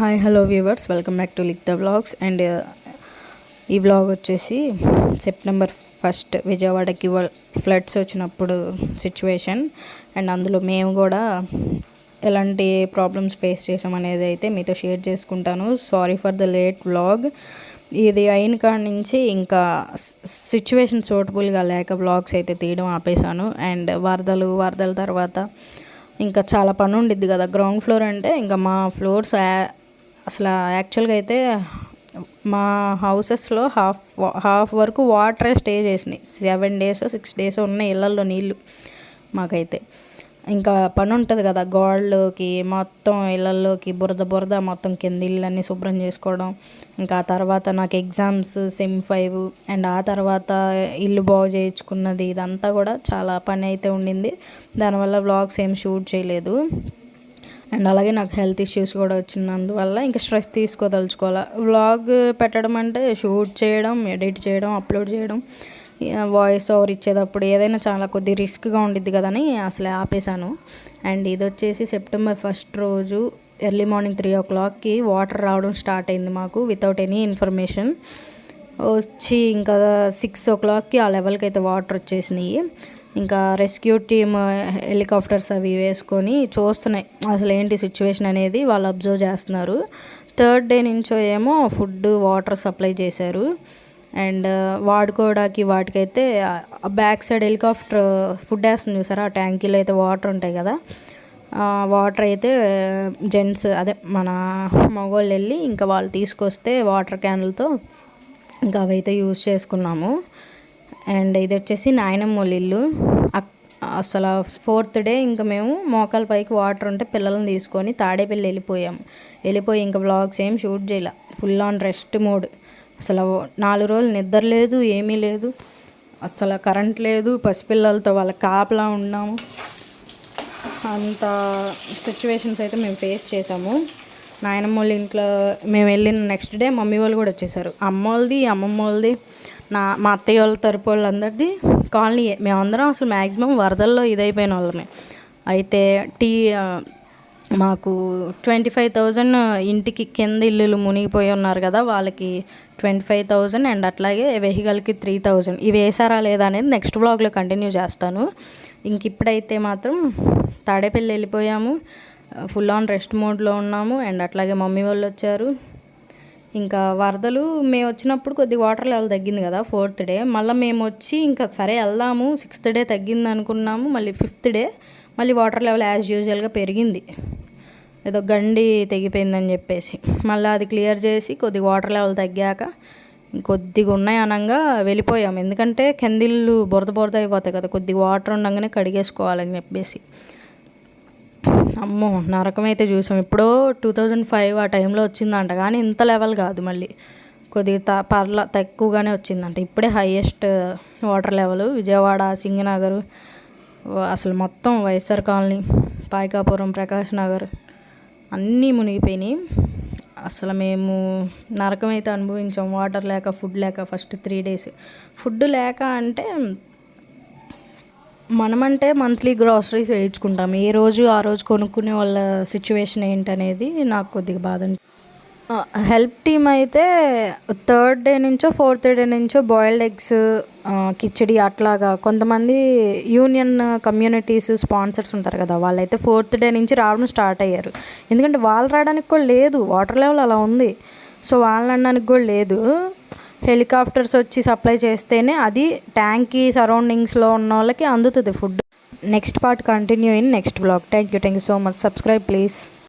Hi hello viewers. Welcome back to lick the vlogs. And ఈ vlog వచ్చేసి September first విజయవాడకి floods వచ్చినప్పుడు situation. And అందులో మేము కూడా ఎలాంటి ప్రాబ్లమ్స్ ఫేస్ చేసాం అనేది అయితే మీతో షేర్ చేసుకుంటాను. Sorry for the late vlog. ఇది అయిన కాడ నుంచి ఇంకా సిచ్యువేషన్ సూటబుల్గా లేక వ్లాగ్స్ అయితే తీయడం ఆపేశాను. అండ్ వరదలు వరదల తర్వాత ఇంకా చాలా పని ఉండిద్ది కదా. గ్రౌండ్ ఫ్లోర్ అంటే ఇంకా మా ఫ్లోర్స్ అసలు యాక్చువల్గా అయితే మా హౌసెస్లో హాఫ్ హాఫ్ వరకు వాటరే స్టే చేసినాయి. సెవెన్ డేస్ సిక్స్ డేస్ ఉన్నాయి ఇళ్ళల్లో నీళ్ళు మాకైతే. ఇంకా పని ఉంటుంది కదా గోడలోకి మొత్తం ఇళ్ళల్లోకి బురద బురద మొత్తం కింద ఇళ్ళన్నీ శుభ్రం చేసుకోవడం. ఇంకా ఆ తర్వాత నాకు ఎగ్జామ్స్ సెమ్ ఫైవ్ అండ్ ఆ తర్వాత ఇల్లు బాగు చేయించుకున్నది ఇదంతా కూడా చాలా పని అయితే ఉండింది. దానివల్ల వ్లాగ్స్ ఏం షూట్ చేయలేదు. అండ్ అలాగే నాకు హెల్త్ ఇష్యూస్ కూడా వచ్చినందువల్ల ఇంకా స్ట్రెస్ తీసుకోదలుచుకోవాలి. వ్లాగ్ పెట్టడం అంటే షూట్ చేయడం ఎడిట్ చేయడం అప్లోడ్ చేయడం వాయిస్ ఓవర్ ఇచ్చేటప్పుడు ఏదైనా చాలా కొద్ది రిస్క్గా ఉండిద్ది కదని అసలు ఆపేశాను. అండ్ ఇది వచ్చేసి సెప్టెంబర్ ఫస్ట్ రోజు ఎర్లీ మార్నింగ్ త్రీ ఓ క్లాక్కి వాటర్ రావడం స్టార్ట్ అయింది మాకు వితౌట్ ఎనీ ఇన్ఫర్మేషన్. వచ్చి ఇంకా సిక్స్ ఓ క్లాక్కి ఆ లెవెల్కి అయితే వాటర్ వచ్చేసినాయి. ఇంకా రెస్క్యూ టీమ్ హెలికాప్టర్స్ అవి వేసుకొని చూస్తున్నాయి. అసలు ఏంటి సిచ్యువేషన్ అనేది వాళ్ళు అబ్జర్వ్ చేస్తున్నారు. థర్డ్ డే నుంచో ఏమో ఫుడ్ వాటర్ సప్లై చేశారు. అండ్ వాడుకోవడానికి వాటికైతే బ్యాక్ సైడ్ హెలికాప్టర్ ఫుడ్ వేస్తుంది చూసారా? ఆ ట్యాంకీలో అయితే వాటర్ ఉంటాయి కదా? వాటర్ అయితే జెంట్స్ అదే మన మగవాళ్ళు వెళ్ళి ఇంకా వాళ్ళు తీసుకొస్తే వాటర్ క్యాన్లతో ఇంకా అవైతే యూజ్ చేసుకున్నాము. అండ్ ఇది వచ్చేసి నాయనమ్మ ఇల్లు అసలు ఫోర్త్ డే ఇంకా మేము మోకాల పైకి వాటర్ ఉంటే పిల్లల్ని తీసుకొని తాడేపల్లి వెళ్ళిపోయాము వెళ్ళిపోయి ఇంకా బ్లాగ్స్ ఏం షూట్ చేయాల. ఫుల్ ఆన్ రెస్ట్ మోడ్ అసలు నాలుగు రోజులు నిద్ర లేదు ఏమీ లేదు. అసలు కరెంట్ లేదు పసిపిల్లలతో వాళ్ళ కాపలా ఉన్నాము అంత సిచ్యువేషన్స్ అయితే మేము ఫేస్ చేసాము. నాయనమ్మ వాళ్ళ ఇంట్లో మేము వెళ్ళిన నెక్స్ట్ డే మమ్మీ వాళ్ళు కూడా వచ్చేసారు. అమ్మ వాళ్ళది అమ్మమ్మ వాళ్ళది. నా మా అత్తయ్య వాళ్ళ తరపు వాళ్ళందరిది కాలనీ మేమందరం అసలు మ్యాక్సిమం వరదల్లో ఇదైపోయిన వాళ్ళమే. అయితే టీ మాకు ట్వంటీ ఫైవ్ థౌజండ్ ఇంటికి కింద ఇల్లులు మునిగిపోయి ఉన్నారు కదా వాళ్ళకి ట్వంటీ ఫైవ్ థౌజండ్ అండ్ అట్లాగే వెహికల్కి త్రీ థౌజండ్. ఇవి వేసారా లేదా అనేది నెక్స్ట్ బ్లాగ్లో కంటిన్యూ చేస్తాను. ఇంక ఇప్పుడైతే మాత్రం తాడేపల్లి వెళ్ళిపోయాము. ఫుల్ ఆన్ రెస్ట్ మోడ్లో ఉన్నాము అండ్ అట్లాగే మమ్మీ వాళ్ళు వచ్చారు. ఇంకా వరదలు మేము వచ్చినప్పుడు కొద్దిగా వాటర్ లెవెల్ తగ్గింది కదా ఫోర్త్ డే మళ్ళీ మేము వచ్చి ఇంకా సరే వెళ్దాము సిక్స్త్ డే తగ్గింది అనుకున్నాము మళ్ళీ ఫిఫ్త్ డే మళ్ళీ వాటర్ లెవెల్ యాజ్ యూజువల్గా పెరిగింది. ఏదో గండి తెగిపోయిందని చెప్పేసి. మళ్ళీ అది క్లియర్ చేసి కొద్దిగా వాటర్ లెవెల్ తగ్గాక కొద్దిగా ఉన్నాయి అనగా వెళ్ళిపోయాం ఎందుకంటే కెందిళ్ళు బురద బురద అయిపోతాయి కదా కొద్దిగా వాటర్ ఉండగానే కడిగేసుకోవాలని చెప్పేసి. అమ్మో నరకం అయితే చూసాం. ఎప్పుడో టూ థౌజండ్ ఫైవ్ ఆ టైంలో వచ్చిందంట కానీ ఇంత లెవెల్ కాదు మళ్ళీ. కొద్దిగా పర్ల తక్కువగానే వచ్చిందంట. ఇప్పుడే highest water level Vijayawada Singhnagar అసలు మొత్తం వైఎస్ఆర్ కాలనీ పాయకాపురం ప్రకాష్ నగర్ అన్నీ మునిగిపోయినాయి. అసలు మేము నరకం అయితే అనుభవించాం. వాటర్ లేక ఫుడ్ లేక ఫస్ట్ త్రీ డేస్ ఫుడ్ లేక అంటే మనమంటే మంత్లీ గ్రాసరీస్ వేయించుకుంటాం. ఏ రోజు ఆ రోజు కొనుక్కునే వాళ్ళ సిచ్యువేషన్ ఏంటనేది నాకు కొద్దిగా బాధ హెల్ప్ టీమ్ అయితే థర్డ్ డే నుంచో ఫోర్త్ డే నుంచో బాయిల్డ్ ఎగ్స్ కిచడి అట్లాగా కొంతమంది యూనియన్ కమ్యూనిటీస్ స్పాన్సర్స్ ఉంటారు కదా వాళ్ళైతే ఫోర్త్ డే నుంచి రావడం స్టార్ట్ అయ్యారు. ఎందుకంటే వాళ్ళు రావడానికి కూడా లేదు వాటర్ లెవెల్ అలా ఉంది. సో వాళ్ళని అనడానికి కూడా లేదు. హెలికాప్టర్స్ వచ్చి సప్లై చేస్తేనే అది ట్యాంక్కి సరౌండింగ్స్లో ఉన్న వాళ్ళకి అందుతుంది food. Next part continue in next blog. Thank you thank you so much. Subscribe please.